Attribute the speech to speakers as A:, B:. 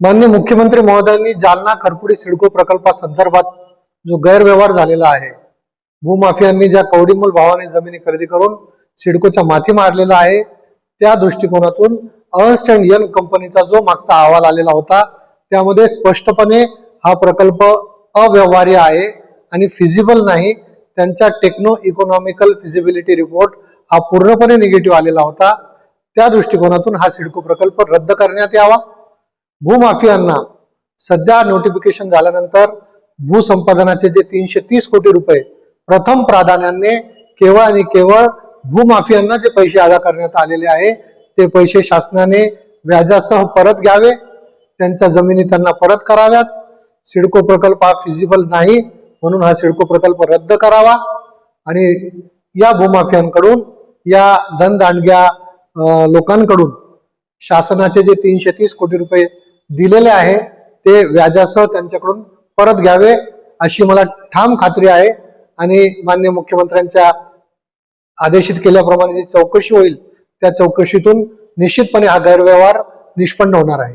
A: माननीय मुख्यमंत्री महोदयांनी जालना खरपुडी सिडको प्रकल्पासंदर्भात जो गैरव्यवहार झालेला आहे भूमाफियांनी ज्या कवडीमोल भावाने जमिनी खरेदी करून सिडकोच्या माथी मारलेला आहे त्या दृष्टिकोनातून अर्स्ट अँड यन कंपनीचा जो मागचा अहवाल आलेला होता त्यामध्ये स्पष्टपणे हा प्रकल्प अव्यवहार्य आहे आणि फिजिबल नाही. त्यांच्या टेक्नो इकॉनॉमिकल फिजिबिलिटी रिपोर्ट हा पूर्णपणे निगेटिव्ह आलेला होता. त्या दृष्टिकोनातून हा सिडको प्रकल्प रद्द करण्यात यावा. भूमाफियांना. सध्या नोटिफिकेशन झाल्यानंतर भूसंपादनाचे जे तीनशे तीस कोटी रुपये प्रथम प्राधान्याने केवळ आणि केवळ भूमाफियांना जे पैसे अदा करण्यात आलेले आहे ते पैसे शासनाने व्याजासह परत घ्यावे त्यांच्या जमिनी त्यांना परत कराव्यात. सिडको प्रकल्प हा फिजिबल नाही म्हणून हा सिडको प्रकल्प रद्द करावा. आणि या भूमाफियांकडून या धनदांडग्या अं, लोकांकडून शासनाचे जे तीनशे तीस कोटी रुपये दिलेले आहे ते व्याजासह त्यांच्याकडून परत घ्यावे अशी मला ठाम खात्री आहे. आणि मान्य मुख्यमंत्र्यांच्या आदेशित केल्याप्रमाणे जी चौकशी होईल त्या चौकशीतून निश्चितपणे हा गैरव्यवहार निष्पन्न होणार आहे.